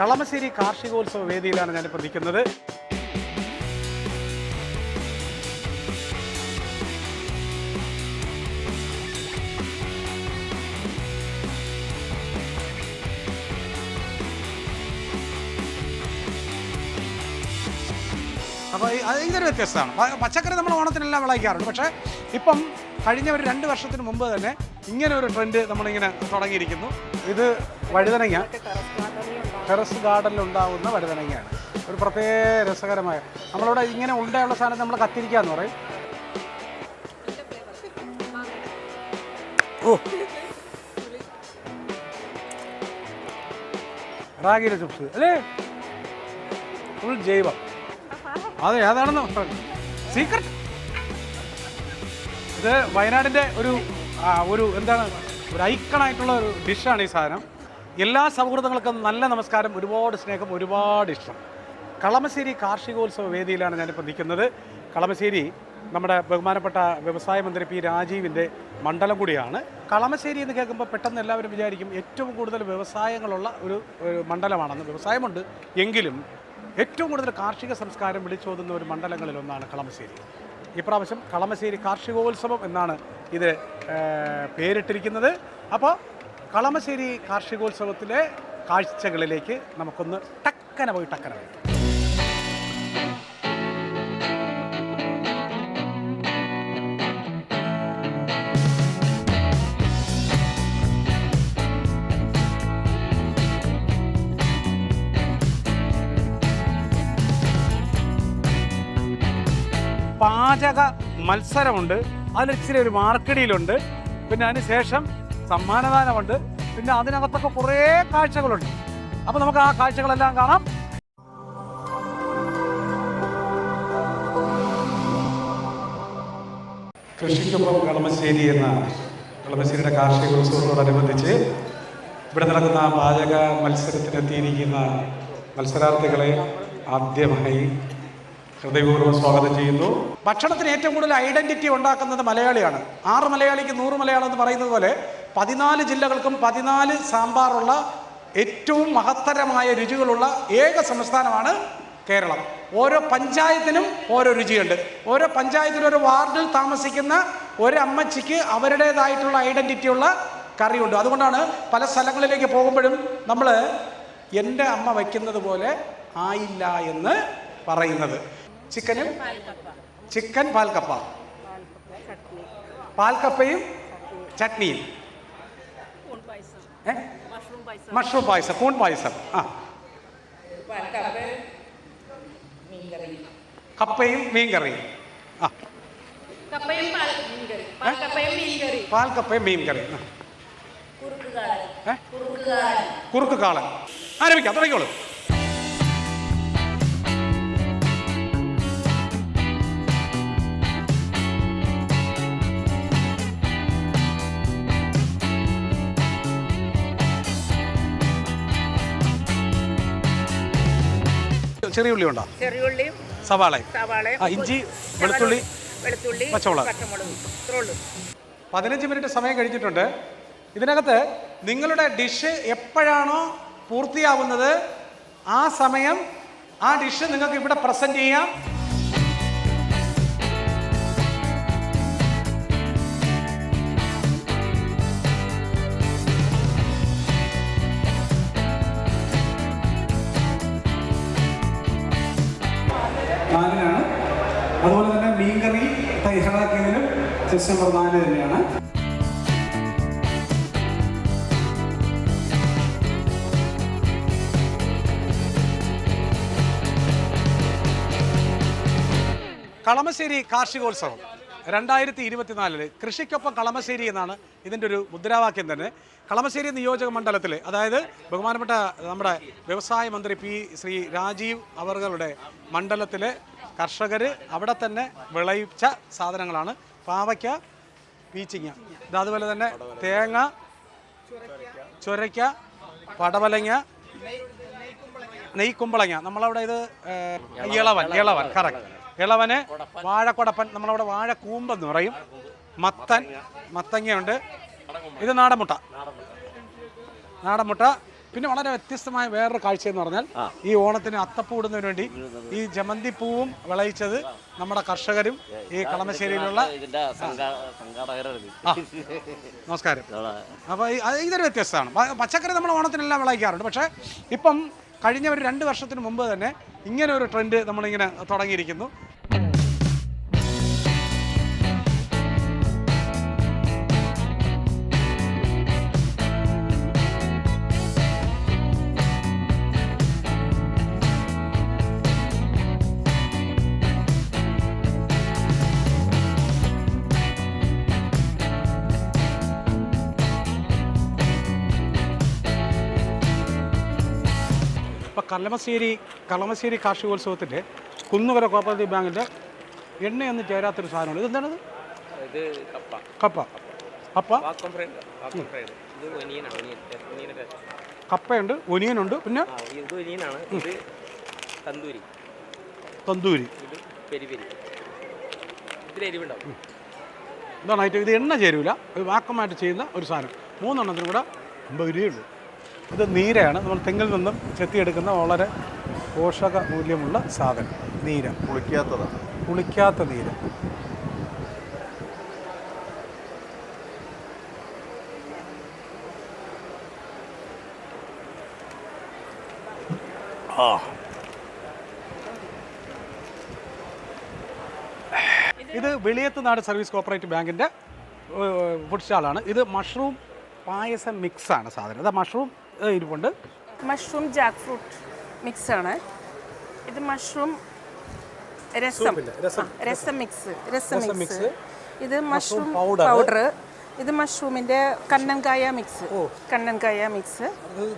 കളമശ്ശേരി കാർഷികോത്സവ വേദിയിലാണ് ഞാനിപ്പോൾ നിൽക്കുന്നത് അപ്പോൾ ഇതൊരു വ്യത്യസ്തമാണ്. പച്ചക്കറി നമ്മൾ ഓണത്തിനെല്ലാം വിളയിക്കാറുണ്ട്. പക്ഷേ ഇപ്പം കഴിഞ്ഞ ഒരു രണ്ട് വർഷത്തിന് മുമ്പ് തന്നെ ഇങ്ങനെ ഒരു ട്രെൻഡ് നമ്മളിങ്ങനെ തുടങ്ങിയിരിക്കുന്നു. ഇത് വഴുതനങ്ങ. ടെറസ് ഗാർഡനിൽ ഉണ്ടാവുന്ന വഴുതനങ്ങയാണ് ഒരു പ്രത്യേക രസകരമായ നമ്മളിവിടെ ഇങ്ങനെ ഉണ്ടയുള്ള സാധനം നമ്മൾ കത്തിരിക്കാന്ന് പറയും. ഓ. റാഗിയുടെ ചിപ്സ് അല്ലേ? ഫുൾ ജൈവം. അതെ ഏതാണെന്ന് സീക്രട്ട് ഇത് വയനാടിന്റെ ഒരു ഒരു എന്താണ് ഒരു ഐക്കണായിട്ടുള്ള ഒരു ഡിഷാണ് ഈ സാധനം. എല്ലാ സൗഹൃദങ്ങൾക്കും നല്ല നമസ്കാരം ഒരുപാട് സ്നേഹം ഒരുപാട് ഇഷ്ടം. കളമശ്ശേരി കാർഷികോത്സവ വേദിയിലാണ് ഞാനിപ്പോൾ നിൽക്കുന്നത്. കളമശ്ശേരി നമ്മുടെ ബഹുമാനപ്പെട്ട വ്യവസായ മന്ത്രി പി രാജീവിന്റെ മണ്ഡലം കൂടിയാണ്. കളമശ്ശേരി എന്ന് കേൾക്കുമ്പോൾ പെട്ടെന്ന് എല്ലാവരും വിചാരിക്കും ഏറ്റവും കൂടുതൽ വ്യവസായങ്ങളുള്ള ഒരു മണ്ഡലമാണെന്ന്. വ്യവസായമുണ്ട് എങ്കിലും ഏറ്റവും കൂടുതൽ കാർഷിക സംസ്കാരം വിളിച്ചോതുന്ന ഒരു മണ്ഡലങ്ങളിലൊന്നാണ് കളമശ്ശേരി. ഇപ്രാവശ്യം കളമശ്ശേരി കാർഷികോത്സവം എന്നാണ് ഇത് പേരിട്ടിരിക്കുന്നത്. അപ്പോൾ കളമശ്ശേരി കാർഷികോത്സവത്തിലെ കാഴ്ചകളിലേക്ക് നമുക്കൊന്ന് ടക്കന പോയി ടക്കന പോയി. പാചക മത്സരമുണ്ട്. അതിൽ ഇച്ചിരി ഒരു മാർക്കടിയിലുണ്ട്. പിന്നെ അതിന് ശേഷം സമ്മാനദാനമുണ്ട്. പിന്നെ അതിനകത്തൊക്കെ കുറേ കാഴ്ചകളുണ്ട്. അപ്പോൾ നമുക്ക് ആ കാഴ്ചകളെല്ലാം കാണാം. കൃഷിക്കൊപ്പം കളമശ്ശേരി എന്ന കളമശ്ശേരിയുടെ കാർഷിക ഉത്സവത്തോടനുബന്ധിച്ച് ഇവിടെ നടക്കുന്ന പാചക മത്സരത്തിനെത്തിയിരിക്കുന്ന മത്സരാർത്ഥികളെ ആദ്യമായി ഹൃദയപൂർവം സ്വാഗതം ചെയ്യുന്നു. ഭക്ഷണത്തിന് ഏറ്റവും കൂടുതൽ ഐഡന്റിറ്റി ഉണ്ടാക്കുന്നത് മലയാളിയാണ്. ആറ് മലയാളിക്ക് നൂറ് മലയാളം എന്ന് പറയുന്നത് പോലെ പതിനാല് ജില്ലകൾക്കും പതിനാല് സാമ്പാറുള്ള ഏറ്റവും മഹത്തരമായ രുചികളുള്ള ഏക സംസ്ഥാനമാണ് കേരളം. ഓരോ പഞ്ചായത്തിനും ഓരോ രുചിയുണ്ട്. ഓരോ പഞ്ചായത്തിനും ഒരു വാർഡിൽ താമസിക്കുന്ന ഒരമ്മച്ചിക്ക് അവരുടേതായിട്ടുള്ള ഐഡന്റിറ്റിയുള്ള കറിയുണ്ട്. അതുകൊണ്ടാണ് പല സ്ഥലങ്ങളിലേക്ക് പോകുമ്പോഴും നമ്മൾ എന്റെ അമ്മ വയ്ക്കുന്നത് പോലെ ആയില്ല എന്ന് പറയുന്നത്. ചിക്കനും ചിക്കൻ പാൽക്കപ്പ. പാൽക്കപ്പയും ചട്നിയും. ഏ? മഷ്റൂം പായസം. കൂൺ പായസം ആ. കപ്പയും മീൻകറിയും. ആ. പാൽക്കപ്പയും മീൻകറിയും കുറുക്ക് കാളൻ. ആരംഭിക്കാം തുടങ്ങിക്കോളൂ. ചെറിയ ഉള്ളി ഉണ്ടോ? ചെറിയുള്ളിയും സവാളയും. സവാളയും ആ, ഇഞ്ചി വെളുത്തുള്ളി വെളുത്തുള്ളി പച്ചമുളക്. പച്ചമുളകും ഇത്രേ ഉള്ളൂ. പതിനഞ്ച് മിനിറ്റ് സമയം കഴിഞ്ഞിട്ടുണ്ട്. ഇതിനകത്ത് നിങ്ങളുടെ ഡിഷ് എപ്പോഴാണോ പൂർത്തിയാവുന്നത് ആ സമയം ആ ഡിഷ് നിങ്ങൾക്ക് ഇവിടെ പ്രസന്റ് ചെയ്യാം. നാലിനാണ്. അതുപോലെ തന്നെ മീൻകറി തയ്യാറാക്കിയതിലും നമ്പർ നാല് തന്നെയാണ്. കളമശ്ശേരി കാർഷികോത്സവം. രണ്ടായിരത്തി ഇരുപത്തിനാലിൽ കൃഷിക്കൊപ്പം കളമശ്ശേരി എന്നാണ് ഇതിന്റെ ഒരു മുദ്രാവാക്യം തന്നെ. കളമശ്ശേരി നിയോജക മണ്ഡലത്തിൽ അതായത് ബഹുമാനപ്പെട്ട നമ്മുടെ വ്യവസായ മന്ത്രി പി ശ്രീ രാജീവ് അവറുകളുടെ മണ്ഡലത്തിലെ കർഷകർ അവിടെ തന്നെ വിളയിച്ച സാധനങ്ങളാണ്. പാവയ്ക്ക പീച്ചിങ്ങ. ഇത് അതുപോലെ തന്നെ തേങ്ങ ചൊരയ്ക്ക പടവലങ്ങ നെയ്ക്കുമ്പളങ്ങ. നമ്മളവിടെ ഇത് ഇളവൻ ഇളവൻ കറക്റ്റ് ഇളവന് വാഴക്കൊടപ്പൻ നമ്മളവിടെ വാഴക്കൂമ്പെന്ന് പറയും. മത്തൻ മത്തങ്ങയുണ്ട്. ഇത് നാടൻ മുട്ട നാടൻ മുട്ട പിന്നെ വളരെ വ്യത്യസ്തമായ വേറൊരു കാഴ്ച എന്ന് പറഞ്ഞാൽ ഈ ഓണത്തിന് അത്തപ്പൂ ഇടുന്നതിന് വേണ്ടി ഈ ജമന്തി പൂവും വിളയിച്ചത് നമ്മുടെ കർഷകരും ഈ കളമശ്ശേരിയിലുള്ള നമസ്കാരം. അപ്പൊ അപ്പോൾ ഇതൊരു വ്യത്യസ്തമാണ്. പച്ചക്കറി നമ്മൾ ഓണത്തിനെല്ലാം വിളയിക്കാറുണ്ട്. പക്ഷേ ഇപ്പം കഴിഞ്ഞ ഒരു രണ്ട് വർഷത്തിന് മുമ്പ് തന്നെ ഇങ്ങനെ ഒരു ട്രെൻഡ് നമ്മളിങ്ങനെ തുടങ്ങിയിരിക്കുന്നു. കല്ലമശ്ശേരി കളമശ്ശേരി കാർഷികോത്സവത്തിന്റെ കുന്നുകര കോപ്പറേറ്റീവ് ബാങ്കിന്റെ എണ്ണയൊന്നും ചേരാത്തൊരു സാധനമാണ്. ഇതെന്താണത് ഇത്? കപ്പ. കപ്പ. കപ്പ? കപ്പയുണ്ട് ഒനിയനുണ്ട്. പിന്നെ? ആ ഇത് ഒനിയനാണ്. ഇത് തന്തൂരി. തന്തൂരി. ഇത് പെരി പെരി ഇതിൽ എരിവുണ്ടാവും ഇതാണ് ഐറ്റം. ഇത് എണ്ണ ചേരൂല. ഇത് വാക്കമായിട്ട് ചെയ്യുന്ന ഒരു സാധനം. മൂന്നെണ്ണത്തിനും കൂടെ അമ്പത് രൂപയുള്ളൂ ഇത് നീരയാണ്. നമ്മൾ തെങ്ങിൽ നിന്നും ചെത്തിയെടുക്കുന്ന വളരെ പോഷക മൂല്യമുള്ള സാധനം. നീര. കുളിക്കാത്തതാണ് കുളിക്കാത്ത നീര. ആ. ഇത് വെളിയത്ത് നാട് സർവീസ് കോപ്പറേറ്റീവ് ബാങ്കിന്റെ ഫുഡ് സ്റ്റാളാണ് ഇത് മഷ്റൂം പായസം മിക്സാണ് സാധനം. ഇത് മഷ്റൂം ഇരിപ്പുണ്ട്. മഷ്റൂം ജാക്ക് ഫ്രൂട്ട് മിക്സ് ആണ് ഇത് മഷ്റൂം രസം. രസം. മിക്സ് രസം മിക്സ്. ഇത് മഷ്റൂം. പൗഡർ. ഇത് മഷ്റൂമിന്റെ കണ്ണൻകായ mix. കണ്ണൻകായ mix.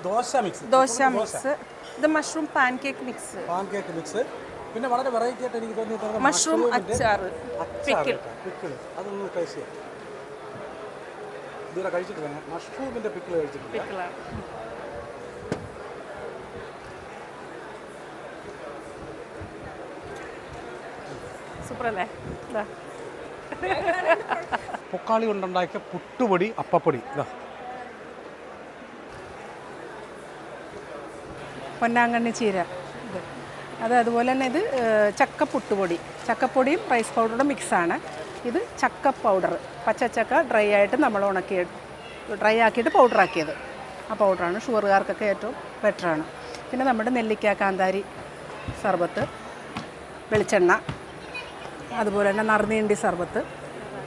Dosa mix. Dosa mix. ഇത് mushroom pancake mix. Pancake mix. പിന്നെ വളരെ വെറൈറ്റി ആയിട്ട് എനിക്ക് തോന്നിയത് മഷ്റൂം അച്ചാർ പിക്കിൾ. പിക്കിൾ. അതൊന്ന് ടേസ്റ്റ് ചെയ്യാം. ഇതുവരെ കഴിച്ചിട്ടില്ല മഷ്റൂമിന്റെ പിക്കിൾ കഴിച്ചിട്ടില്ല. പിക്കിളാണ്. ഇതാ പൊക്കാളി കൊണ്ടുണ്ടാക്കിയ പുട്ടുപൊടി അപ്പപ്പൊടി. ഇതാ പൊന്നാങ്കണ്ണി ചീര. ഇത്. അത് അതുപോലെ തന്നെ ഇത് ചക്ക പുട്ടുപൊടി ചക്കപ്പൊടിയും റൈസ് പൗഡറും മിക്സാണ് ഇത് ചക്ക പൗഡർ പച്ചച്ചക്ക ഡ്രൈ ആയിട്ട് നമ്മൾ ഉണക്കി ഡ്രൈ ആക്കിയിട്ട് പൗഡറാക്കിയത് ആ പൗഡറാണ് ഷുഗറുകാർക്കൊക്കെ ഏറ്റവും ബെറ്ററാണ് പിന്നെ നമ്മുടെ നെല്ലിക്ക കാന്താരി സർബത്ത് വെളിച്ചെണ്ണ. അതുപോലെ തന്നെ നറുനീണ്ടി സർബത്ത്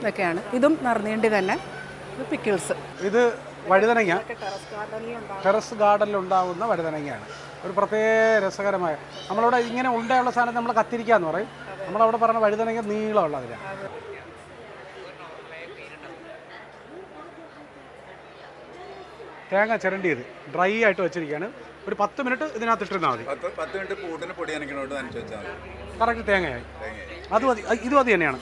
ഇതൊക്കെയാണ്. ഇതും നറുനീണ്ടി തന്നെ ഇത് പിക്കിൾസ്. ഇത് വഴുതനങ്ങ. ടെറസ് ഗാർഡനിൽ ഉണ്ടാവുന്ന വഴുതനങ്ങയാണ്. ഒരു പ്രത്യേക രസകരമായ നമ്മളവിടെ ഇങ്ങനെ ഉണ്ടായുള്ള സാധനം നമ്മൾ കത്തിരിക്കാന്ന് പറയും. നമ്മളവിടെ പറഞ്ഞ വഴുതനങ്ങ നീളമുള്ള അതിലാണ്. തേങ്ങ ചിരണ്ടിയത് ഡ്രൈ ആയിട്ട് വെച്ചിരിക്കുകയാണ്. ഒരു പത്ത് മിനിറ്റ് ഇതിനകത്ത് ഇട്ടിരുന്നാൽ മതി. പത്ത് മിനിറ്റ് പൂട്ടിന് പൊടി അനക്കിനോട് നനച്ച് വെച്ചാൽ മതി. കറക്റ്റ് തേങ്ങയായി. അത് മതി. ഇതും അത് തന്നെയാണ്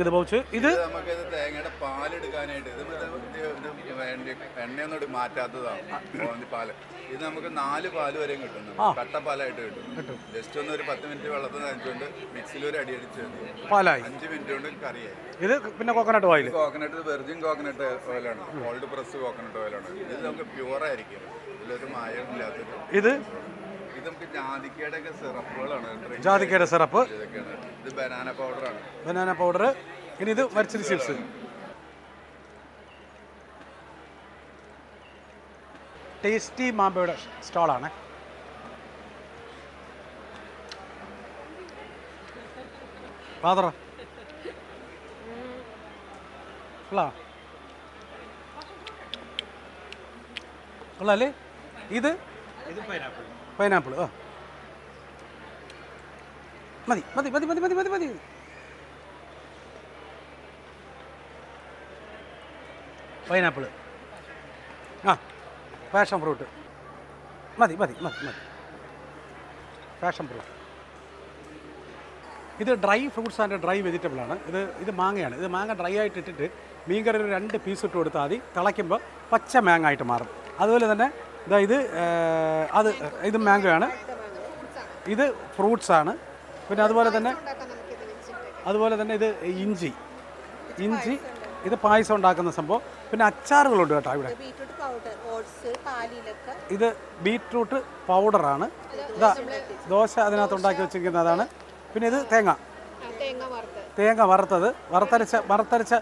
ഇത് പൗച്ച്. ഇത് ഇത് നമുക്കിത് തേങ്ങയുടെ പാലെടുക്കാനായിട്ട് എണ്ണയൊന്നും മാറ്റാത്തതാണ്. പാൽ. ഇത് നമുക്ക് നാല് പാൽ വരെ കിട്ടും നമുക്ക്. കട്ടപ്പാലായിട്ട് കിട്ടും. ജസ്റ്റ് ഒന്ന് ഒരു പത്ത് മിനിറ്റ് വെള്ളത്തിൽ നനച്ചുകൊണ്ട് മിക്സിയിൽ ഒരു അടി അടിച്ച്. പാലായി. അഞ്ച് മിനിറ്റ് കൊണ്ട് കറിയായി. ഇത് പിന്നെ coconut oil coconut virgin coconut ഓയിലാണ് കോൾഡ് പ്രസ് കോക്കനട്ട് ഓയിലാണ് ഇത് നമുക്ക് പ്യുവർ ആയിരിക്കും. ഇതിലൊരു മായം ഇത്? ഇത് നമുക്ക് ജാതിക്കയുടെ ഒക്കെ സിറപ്പുകളാണ് drink ജാതിക്കയുടെ സിറപ്പ്. ഇത് ബനാന പൗഡറാണ് ബനാന പൗഡർ ഇനി ഇത് മരിച്ചിരി ചിപ്സ് ടേസ്റ്റി മാമ്പയുടെ സ്റ്റാളാണ് ഉള്ളല്ലേ ഇത് പൈനാപ്പിൾ ആ. മതി മതി മതി മതി മതി മതി മതി. പൈനാപ്പിൾ ആ പാഷൻ ഫ്രൂട്ട് മതി മതി മതി മതി. പാഷൻ ഫ്രൂട്ട് ഇത് dry fruits and dry vegetable ആണ്. ഇത് ഇത് മാങ്ങയാണ്. ഇത് മാങ്ങ ഡ്രൈ ആയിട്ട് ഇട്ടിട്ട് മീൻകറി രണ്ട് പീസ് ഇട്ട് കൊടുത്താൽ മതി. തിളയ്ക്കുമ്പോൾ പച്ച മാങ്ങ ആയിട്ട് മാറും. അതുപോലെ തന്നെ ഇതാ ഇത് അത് ഇത് മാംഗോ ആണ് ഇത് ഫ്രൂട്ട്സ് ആണ് പിന്നെ അതുപോലെ തന്നെ അതുപോലെ തന്നെ ഇത് ഇഞ്ചി. ഇഞ്ചി ഇത് പായസം ഉണ്ടാക്കുന്ന സംഭവം. പിന്നെ അച്ചാറുകളുണ്ട് കേട്ടോ ഇവിടെ. ബീറ്റ്റൂട്ട് ഇത് ബീട്രൂട്ട് പൗഡറാണ്. ഇതാ ദോശ അതിനകത്ത് ഉണ്ടാക്കി വെച്ചിരിക്കുന്നതാണ് പിന്നെ ഇത് തേങ്ങ. തേങ്ങ വറുത്തത്. വറുത്തരച്ച വറുത്തരച്ച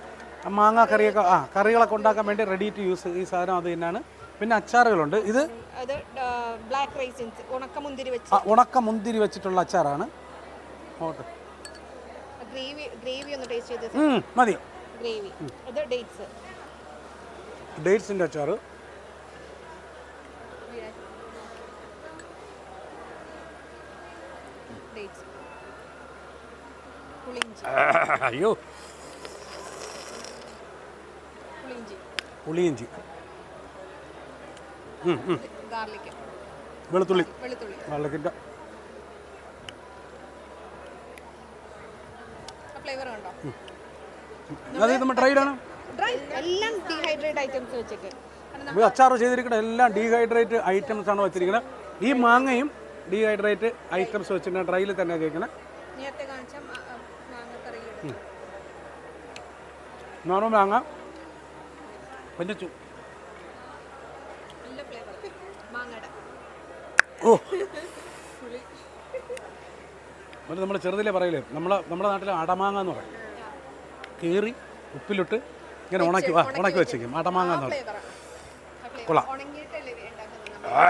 മാങ്ങ കറിയൊക്കെ ആ കറികളൊക്കെ ഉണ്ടാക്കാൻ വേണ്ടി റെഡി ടു യൂസ് ഈ സാധനം അത് തന്നെയാണ്. പിന്നെ അച്ചാറുകളുണ്ട്. ഇത് അത് ബ്ലാക്ക് റൈസിൻസ് ഉണക്കമുന്തിരി വെച്ച് ആ, ഉണക്ക മുന്തിരി വെച്ചിട്ടുള്ള അച്ചാറാണ്. ഓട്ടെ ഗ്രേവി ഗ്രേവി ഒന്ന് ടേസ്റ്റ് ചെയ്ത് ഉം, മതി. ഗ്രേവി. അത് ഡേറ്റ്സ് ഡേറ്റ്സിന്റെ അച്ചാറ്. ഡേറ്റ്സ്. പുളിഞ്ചി അയ്യോ. പുളിഞ്ചി പുളിയിഞ്ചി. ഗാർലിക് വെളുത്തുള്ളി. വെളുത്തുള്ളി. വെള്ളക്കിന്റെ ഫ്ലേവർ കണ്ടോ? അത് നമ്മൾ ഡ്രൈ എല്ലാം ഡീഹൈഡ്രേറ്റ് ഐറ്റംസ് വെച്ചിട്ട് ഇത് അച്ചാർ ചെയ്തിരിക്കുന്ന എല്ലാം ഡീഹൈഡ്രേറ്റ് ഐറ്റംസ് ആണ് വെച്ചിരിക്കുന്നത് ഈ മാങ്ങയും ഡീഹൈഡ്രേറ്റ് ഐറ്റംസ് വെച്ചിട്ട് ഡ്രൈയിൽ തന്നെ കഴിക്കണം നേരത്തെ കാണിച്ച മാങ്ങ നോർമൽ മാങ്ങ. പിന്നെ ചു നല്ല ഫ്ലേവർ മാങ്ങയുടെ ഓ. അത് നമ്മൾ ചെറുതിലേ പറയില്ലേ നമ്മളെ നമ്മുടെ നാട്ടിൽ അടമാങ്ങ എന്ന് പറയും. കീറി ഉപ്പിലിട്ട് ഇങ്ങനെ ഉണക്കി വാ ഉണക്കി വെച്ചേക്കും അടമാങ്ങ എന്ന് പറയും. കൊള്ളാം. ആ,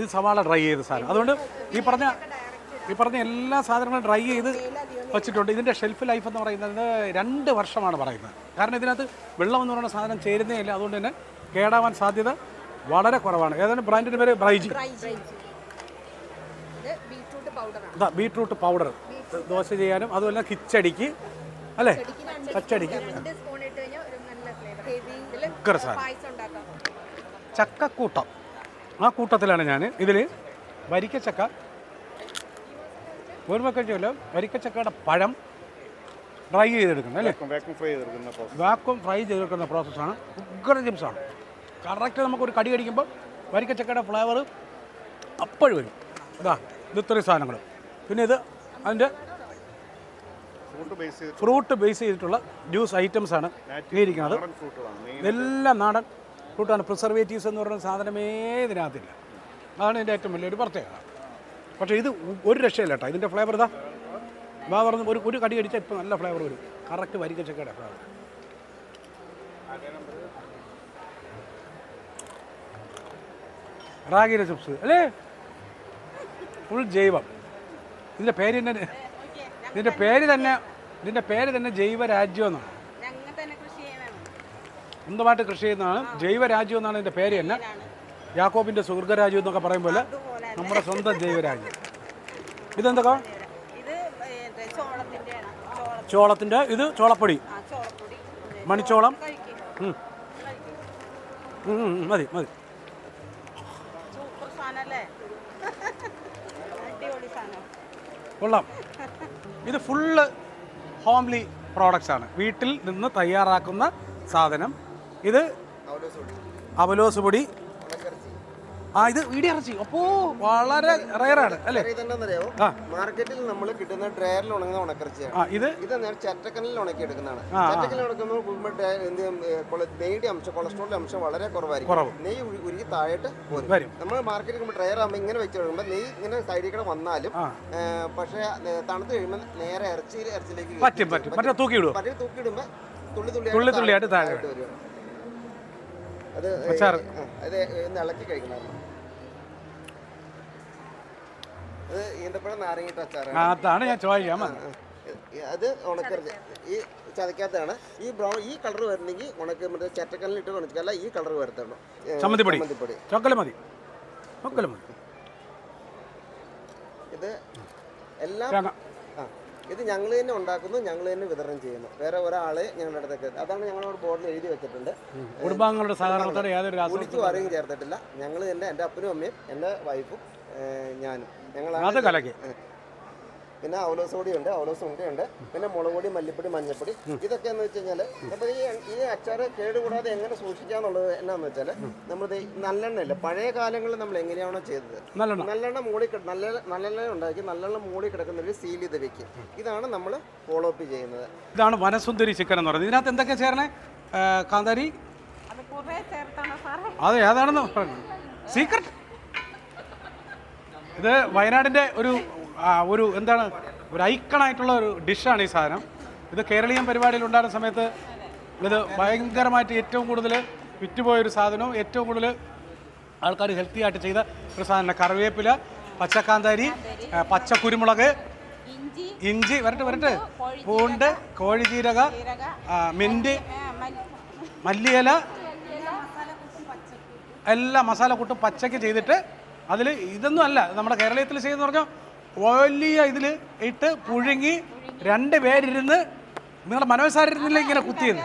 ഇത് സവാള ഡ്രൈ ചെയ്ത സാധനം. അതുകൊണ്ട് ഈ പറഞ്ഞ ഈ പറഞ്ഞ എല്ലാ സാധനങ്ങളും ഡ്രൈ ചെയ്ത് വെച്ചിട്ടുണ്ട്. ഇതിന്റെ ഷെൽഫ് ലൈഫ് എന്ന് പറയുന്നത് രണ്ട് വർഷമാണ് പറയുന്നത്. കാരണം ഇതിനകത്ത് വെള്ളം എന്ന് പറയുന്ന സാധനം ചേരുന്നേ ഇല്ല. അതുകൊണ്ട് തന്നെ കേടാവാൻ സാധ്യത വളരെ കുറവാണ്. ഏതാണ് ബ്രാൻഡിന്റെ പേര്? ബ്രൈജി. ഇത് ബീട്രൂട്ട് പൗഡറാണ്. ഇതാ ബീട്രൂട്ട് പൗഡർ. ദോശ ചെയ്യാനും അതുമല്ല കിച്ചടിക്ക് അല്ലേ? കച്ചടിക്ക് ചക്കക്കൂട്ടം. ആ കൂട്ടത്തിലാണ് ഞാൻ ഇതിൽ വരിക്കച്ചക്ക ഓർമ്മ കഴിച്ചല്ലോ വരിക്കച്ചക്കയുടെ പഴം ഫ്രൈ ചെയ്തെടുക്കുന്നത് അല്ലേ? വാക്വം ഫ്രൈ ചെയ്തെടുക്കുന്ന പ്രോസസ്സാണ് ഉഗ്ര ജിംസാണ് കറക്റ്റ് നമുക്കൊരു കടി കടിക്കുമ്പോൾ വരിക്കച്ചക്കയുടെ ഫ്ലേവർ അപ്പോഴും വരും. ഇതാ ഇത് ഇത്രയും സാധനങ്ങൾ. പിന്നെ ഇത് അതിന്റെ ഫ്രൂട്ട് ബേസ് ചെയ്തിട്ടുള്ള ജ്യൂസ് ഐറ്റംസ് ആണ് ഇരിക്കുന്നത്. ഇതെല്ലാം നാടൻ ഫ്രൂട്ടാണ് പ്രിസർവേറ്റീവ്സ് എന്ന് പറയുന്ന സാധനമേ ഇതിനകത്തില്ല. അതാണ് ഇതിന്റെ ഏറ്റവും വലിയൊരു പ്രത്യേകത. പക്ഷേ ഇത് ഒരു രക്ഷയില്ല കേട്ടോ. ഇതിന്റെ ഫ്ലേവർ ഇതാ. വാ പറഞ്ഞ് ഒരു ഒരു കടി കടിച്ചാൽ ഇപ്പോൾ നല്ല ഫ്ലേവർ വരും. കറക്റ്റ് വരിക്കച്ചക്കയുടെ ഫ്ലേവർ റാഗിയുടെ ചിപ്സ്. അല്ലേ? ഫുൾ ജൈവം. ഇതിന്റെ പേര് തന്നെ ഇതിന്റെ പേര് തന്നെ ഇതിന്റെ പേര് തന്നെ ജൈവരാജ്യം എന്നാണ്. സ്വന്തമായിട്ട് കൃഷി ചെയ്യുന്നതാണ്. ജൈവരാജ്യം എന്നാണ് ഇതിന്റെ പേര് തന്നെ. യാക്കോബിന്റെ സുഹൃതരാജ്യം എന്നൊക്കെ പറയുമ്പോൾ നമ്മുടെ സ്വന്തം ജൈവരാജ്യം. ഇതെന്തൊക്കെ? ചോളത്തിന്റെ ഇത് ചോളപ്പൊടി. മണിച്ചോളം. മതി മതി. സാധനല്ലേ? അടിപൊളി സാധനം. കൊള്ളാം. ഇത് ഫുള്ള് ഹോംലി പ്രോഡക്റ്റ്സ് ആണ്. വീട്ടിൽ നിന്ന് തയ്യാറാക്കുന്ന സാധനം. ഇത് അവലോസ് പൊടി ആ ഇത് ഇടിയിറച്ചി അപ്പോ വളരെ റയറാണ് അല്ലേ. മാർക്കറ്റിൽ നമ്മൾ കിട്ടുന്ന ഡ്രയറിൽ ഉണങ്ങുന്ന ഉണക്കിറച്ചിയാണ് ആ ഇത്? ഇത് നേരെ ചറ്റക്കനിൽ ഉണക്കി എടുക്കുന്നതാണ്. ഉണക്കുമ്പോൾ നെയ്യുടെ അംശം കൊളസ്ട്രോളിന്റെ അംശം വളരെ കുറവായിരിക്കും. കുറവ്. നെയ്യ് ഉരു- ഉരുകി താഴോട്ട് വരും. നമ്മൾ മാർക്കറ്റിൽ കിട്ടുമ്പോൾ ഡ്രയർ ആകുമ്പോൾ ഇങ്ങനെ വെച്ച് കഴിയുമ്പോൾ നെയ്യ് ഇങ്ങനെ സൈഡിൽ കൂടെ വന്നാലും പക്ഷേ തണുത്ത് കഴിയുമ്പോൾ നേരെ ഇറച്ചി ഇറച്ചിലേക്ക് പറ്റും പറ്റും. മറ്റേ തൂക്കിയിടുവോ പട്ടി തൂക്കിയിടുമ്പോൾ തുള്ളി തുള്ളി തുള്ളി തുള്ളിയായിട്ട് താഴെ വരും. അത് അത് ഇളക്കി കഴിക്കണം. അത് ഈന്തപ്പഴം നാരങ്ങിട്ട് അച്ചാറാണ്. അതാണ് ഞാൻ ചോദിക്കാൻ വന്നത് അത് ഉണക്കരുത്. ഈ ചതക്കാത്തതാണ്. ഈ ബ്രൗൺ ഈ കളർ വരണമെങ്കിൽ ഉണക്ക മറ്റേ ചട്ടക്കല്ലിട്ട് ഉണക്കല്ല ഈ കളർ വരുത്തണം. ഏ, ചമ്മന്തിപ്പൊടി. ചമ്മന്തിപ്പൊടി. ചോക്കല മതി. ചോക്കല മതി. ഇത് എല്ലാം ഇത് ഞങ്ങൾ തന്നെ ഉണ്ടാക്കുന്നു ഞങ്ങൾ തന്നെ വിതരണം ചെയ്യുന്നു. വേറെ ഒരാളെ ഞങ്ങളുടെ അടുത്തേക്ക് അതാണ് ഞങ്ങളോട് ബോർഡിൽ എഴുതി വെച്ചിട്ടുണ്ട്. കുടുംബാംഗങ്ങളുടെ സഹകരണത്തോടെ യാതൊരു ആരെയും ചേർത്തിട്ടില്ല. ഞങ്ങൾ തന്നെ എന്റെ അപ്പനും അമ്മയും എന്റെ വൈഫും ഞാനും. ഞങ്ങളാണ് കലക്കി. പിന്നെ അവലോസ് പൊടിയുണ്ട് ഉണ്ട് അവലോസ് ഉണ്ടയുണ്ട് പിന്നെ മുളക് പൊടി മല്ലിപ്പൊടി മഞ്ഞൾപ്പൊടി. ഇതൊക്കെ എന്ന് വെച്ച് കഴിഞ്ഞാൽ അപ്പോൾ ഈ ഈ അച്ചാർ കേടുകൂടാതെ എങ്ങനെ സൂക്ഷിക്കാന്നുള്ളത് എന്നാന്ന് വെച്ചാൽ നമ്മൾ നല്ലെണ്ണ ഇല്ല പഴയ കാലങ്ങളിൽ നമ്മൾ എങ്ങനെയാണോ ചെയ്തത്? നല്ലെണ്ണ. മൂടി നല്ല നല്ലെണ്ണ ഉണ്ടാക്കി നല്ലെണ്ണ മൂടി കിടക്കുന്ന ഒരു സീൽ ചെയ്ത് വെക്കും. ഇതാണ് നമ്മൾ ഫോളോ അപ്പ് ചെയ്യുന്നത്. ഇതാണ് വനസുന്ദരി ചിക്കൻ എന്ന് പറയുന്നത്. ഇതിനകത്ത് എന്തൊക്കെ ചേർന്നേ? കാന്താരി? അതെ അതാണെന്ന് സീക്രട്ട് ഇത് വയനാടിന്റെ ഒരു ഒരു എന്താണ് ഒരു ഐക്കണായിട്ടുള്ള ഒരു ഡിഷാണ് ഈ സാധനം. ഇത് കേരളീയം പരിപാടിയിൽ ഉണ്ടായിരുന്ന സമയത്ത് ഇത് ഭയങ്കരമായിട്ട് ഏറ്റവും കൂടുതൽ വിറ്റുപോയൊരു സാധനവും ഏറ്റവും കൂടുതൽ ആൾക്കാർ ഹെൽത്തി ആയിട്ട് ചെയ്ത ഒരു സാധനം കറിവേപ്പില പച്ചക്കാന്താരി പച്ച കുരുമുളക് ഇഞ്ചി വരട്ടെ വരട്ടെ. പൂണ്ട് കോഴിജീരക മിന്റ് മല്ലിയില എല്ലാ മസാല കൂട്ടും പച്ചയ്ക്ക് ചെയ്തിട്ട് അതിൽ ഇതൊന്നും അല്ല. നമ്മുടെ കേരളത്തിൽ ചെയ്യുന്ന പറഞ്ഞാൽ വലിയ ഇതിൽ ഇട്ട് പുഴുങ്ങി രണ്ട് പേരിരുന്ന് നിങ്ങളുടെ മനോജ് സാറിരുന്നില്ല ഇങ്ങനെ കുത്തിയത്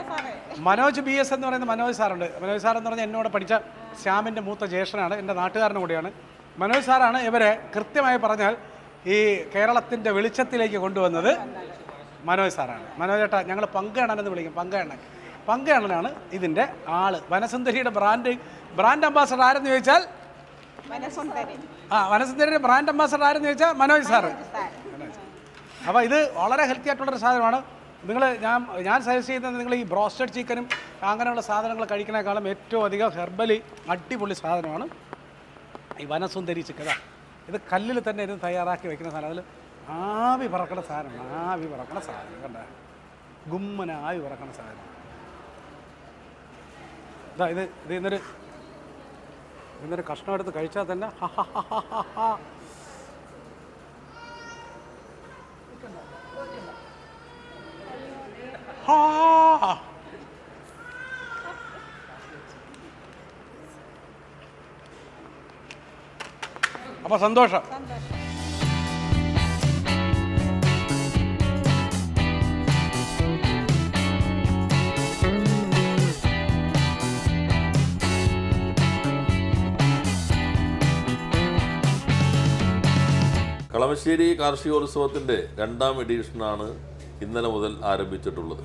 മനോജ് ബി എസ് എന്ന് പറയുന്ന മനോജ് സാറുണ്ട്. മനോജ് സാർ എന്ന് പറഞ്ഞാൽ എന്നോട് പഠിച്ച ശ്യാമിന്റെ മൂത്ത ജ്യേഷ്ഠനാണ്. എന്റെ നാട്ടുകാരനും കൂടിയാണ്. മനോജ് സാറാണ് ഇവരെ കൃത്യമായി പറഞ്ഞാൽ ഈ കേരളത്തിന്റെ വെളിച്ചത്തിലേക്ക് കൊണ്ടുവന്നത് മനോജ് സാറാണ്. മനോജ് ഏട്ടാ ഞങ്ങൾ പങ്കണ്ണൻ എന്ന് വിളിക്കും. പങ്കണ്ണൻ പങ്കേണനാണ് ഇതിന്റെ ആൾ. വനസുന്ദരിയുടെ ബ്രാൻഡ് ബ്രാൻഡ് അംബാസഡർ ആരെന്ന് ചോദിച്ചാൽ? ആ വനസുന്ദരിയുടെ ബ്രാൻഡ് അംബാസഡർ ആരെന്ന് ചോദിച്ചാൽ മനോജ് സാറ്. അപ്പോൾ ഇത് വളരെ ഹെൽത്തി ആയിട്ടുള്ളൊരു സാധനമാണ്. നിങ്ങൾ ഞാൻ ഞാൻ സജസ്റ്റ് ചെയ്യുന്നത് നിങ്ങൾ ഈ ബ്രോസ്റ്റഡ് ചിക്കനും അങ്ങനെയുള്ള സാധനങ്ങൾ കഴിക്കുന്നതിനേക്കാളും ഏറ്റവും അധികം ഹെർബലി അടിപൊളി സാധനമാണ്. ഈ വനസുന്ദരി ചിക്കൻ ഇത് കല്ലിൽ തന്നെ ഇരുന്ന് തയ്യാറാക്കി വെക്കുന്ന സാധനം. അതിൽ ആവി പറക്കണ സാധനമാണ്. ആവി പറക്കണ സാധനം കണ്ട? ഗുമ്മന ആവി പറക്കണ സാധനം. ഇതാ ഇത് ഇത് ഇന്നൊരു ഇന്നൊരു കഷ്ണം എടുത്ത് കഴിച്ചാൽ തന്നെ. അപ്പൊ സന്തോഷം. കളമശ്ശേരി കാർഷികോത്സവത്തിന്റെ രണ്ടാം എഡിഷനാണ് ഇന്നലെ മുതൽ ആരംഭിച്ചിട്ടുള്ളത്.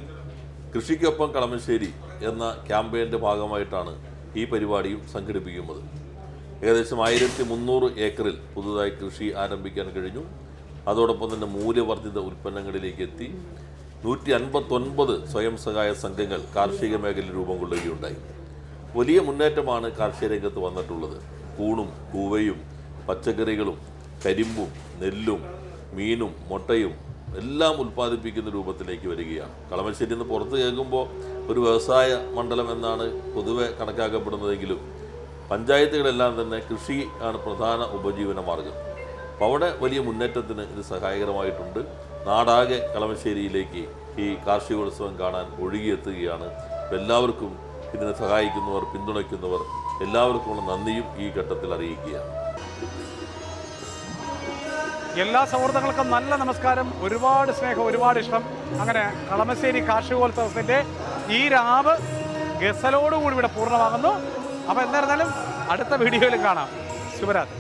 കൃഷിക്കൊപ്പം കളമശ്ശേരി എന്ന ക്യാമ്പയിന്റെ ഭാഗമായിട്ടാണ് ഈ പരിപാടിയും സംഘടിപ്പിക്കുന്നത്. ഏകദേശം ആയിരത്തി മുന്നൂറ് ഏക്കറിൽ പുതുതായി കൃഷി ആരംഭിക്കാൻ കഴിഞ്ഞു. അതോടൊപ്പം തന്നെ മൂല്യവർദ്ധിത ഉൽപ്പന്നങ്ങളിലേക്ക് എത്തി. നൂറ്റി അൻപത്തൊൻപത് സ്വയം സഹായ സംഘങ്ങൾ കാർഷിക മേഖലയിൽ രൂപം കൊള്ളുകയുണ്ടായി. വലിയ മുന്നേറ്റമാണ് കാർഷിക രംഗത്ത് വന്നിട്ടുള്ളത്. കൂണും കൂവയും പച്ചക്കറികളും കരിമ്പും നെല്ലും മീനും മുട്ടയും എല്ലാം ഉൽപ്പാദിപ്പിക്കുന്ന രൂപത്തിലേക്ക് വരികയാണ്. കളമശ്ശേരി നിന്ന് പുറത്ത് കേൾക്കുമ്പോൾ ഒരു വ്യവസായ മണ്ഡലം എന്നാണ് പൊതുവെ കണക്കാക്കപ്പെടുന്നതെങ്കിലും പഞ്ചായത്തുകളെല്ലാം തന്നെ കൃഷി ആണ് പ്രധാന ഉപജീവന മാർഗം. അപ്പോൾ അവിടെ വലിയ മുന്നേറ്റത്തിന് ഇത് സഹായകരമായിട്ടുണ്ട്. നാടാകെ കളമശ്ശേരിയിലേക്ക് ഈ കാർഷികോത്സവം കാണാൻ ഒഴുകിയെത്തുകയാണ്. എല്ലാവർക്കും ഇതിനെ സഹായിക്കുന്നവർ പിന്തുണയ്ക്കുന്നവർ എല്ലാവർക്കുമുള്ള നന്ദിയും ഈ ഘട്ടത്തിൽ അറിയിക്കുകയാണ്. എല്ലാ സൗഹൃദങ്ങൾക്കും നല്ല നമസ്കാരം ഒരുപാട് സ്നേഹം ഒരുപാട് ഇഷ്ടം. അങ്ങനെ കളമശ്ശേരി കാർഷികോത്സവത്തിന്റെ ഈ രാവ് ഗസലോടുകൂടി ഇവിടെ പൂർണമാകുന്നു. അപ്പോൾ എന്തായിരുന്നാലും അടുത്ത വീഡിയോയിലും കാണാം. ശുഭരാത്രി.